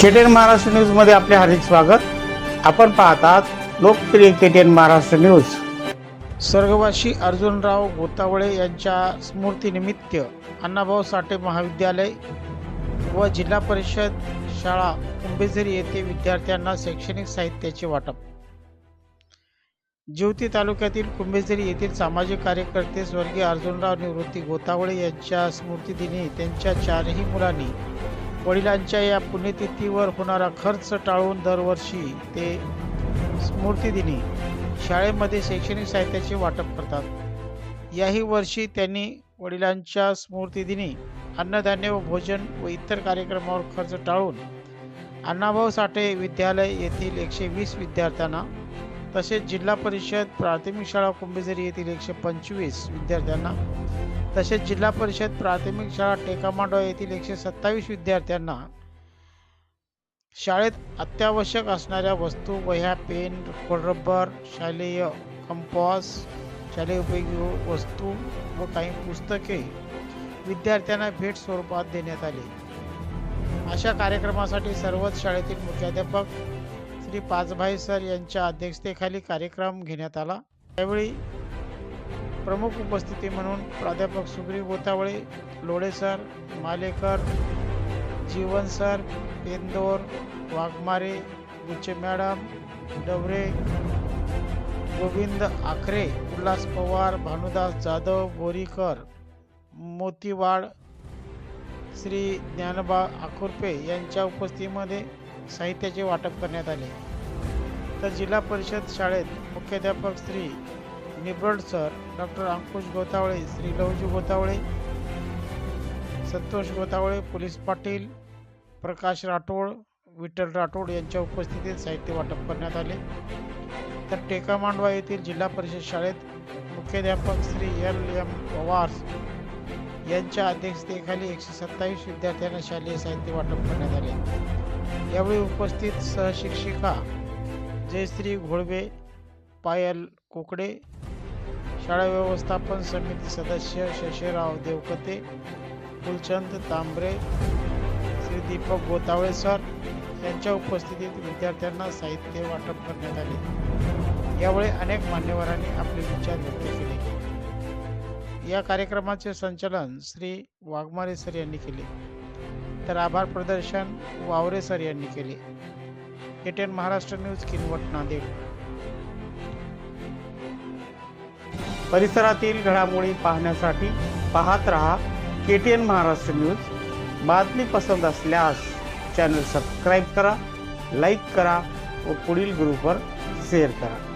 KTN Maharashtra न्यूजमध्ये आपले हार्दिक स्वागत. आपण पाहतात लोकप्रिय केटीएन महाराष्ट्र न्यूज स्वर्गवासी अर्जुनराव गोतावळे यांच्या स्मृतीनिमित्त अण्णाभाऊ साठे महाविद्यालय व जिल्हा परिषद शाळा कुंभेझरी येथे विद्यार्थ्यांना शैक्षणिक साहित्याचे वाटप. ज्योती तालुक्यातील कुंभेझरी येथील सामाजिक कार्यकर्ते स्वर्गीय अर्जुनराव निवृत्ती गोतावळे यांच्या स्मृतिदिनी त्यांच्या चारही मुलांनी वडिलांच्या या पुण्यतिथीवर होणारा खर्च टाळून दरवर्षी ते स्मृतिदिनी शाळेमध्ये शैक्षणिक साहित्याचे वाटप करतात. याही वर्षी त्यांनी वडिलांच्या स्मृतिदिनी अन्नधान्य व भोजन व इतर कार्यक्रमावर खर्च टाळून अण्णाभाऊ साठे विद्यालय येथील एकशे वीस विद्यार्थ्यांना तसेच जिल्हा परिषद प्राथमिक शाळा कुंभेझरी येथील एकशे पंचवीस विद्यार्थ्यांना तसेच जिल्हा परिषद प्राथमिक शाळा टेकामांडवा येथील एकशे सत्तावीस विद्यार्थ्यांना शाळेत अत्यावश्यक असणाऱ्या वस्तू वह्या पेन रबर शालेय कंपॉस शालेय उपयोगी वस्तू व काही पुस्तके विद्यार्थ्यांना भेट स्वरूपात देण्यात आली. अशा कार्यक्रमासाठी सर्वच शाळेतील मुख्याध्यापक श्री पाचभाई सर यांच्या अध्यक्षतेखाली कार्यक्रम घेण्यात आला. त्यावेळी प्रमुख उपस्थिती म्हणून प्राध्यापक Sugriv Gotawale Lodhe sir Malekar Jeevan sir Pendor Waghmare Gucche madam Daware Govind Akhare Ulhas Pawar Bhanudas Jadhav Borikar Motiwad Shri Dnyanba Akhurpe यांच्या उपस्थितीमध्ये साहित्याचे वाटप करण्यात आले. तर जिल्हा परिषद शाळेत मुख्याध्यापक Shri Nibard sir doctor Ankush Gotawale Shri Lavji Gotawale Santosh Gotawale police Patil Prakash Rathod Vitthal Rathod यांच्या उपस्थितीत साहित्य वाटप करण्यात आले. तर टेका मांडवा येथील जिल्हा परिषद शाळेत मुख्याध्यापक श्री एल एम पवार यांच्या अध्यक्षतेखाली एकशे सत्तावीस विद्यार्थ्यांना शालेय साहित्य वाटप करण्यात आले. यावेळी उपस्थित सहशिक्षिका जयश्री घोळवे पायल कोकडे शाळा व्यवस्थापन समिती सदस्य शशीराव देवकते फुलचंद तांबरे श्री दीपक गोतावळे सर यांच्या उपस्थितीत विद्यार्थ्यांना साहित्य वाटप करण्यात आले. यावेळी अनेक मान्यवरांनी आपले विचार व्यक्त केले. या कार्यक्रमाचे संचालन श्री वाघमारे सर यांनी केले. तर आभार प्रदर्शन वावरे सर यांनी केले. A ten Maharashtra news Kinwat Nanded. परिसरातील घडामोडी पाहण्यासाठी पाहत रहा केटीएन महाराष्ट्र न्यूज. बातमी पसंत असल्यास चॅनल सबस्क्राईब करा लाईक करा व पुढील ग्रुपवर शेअर करा.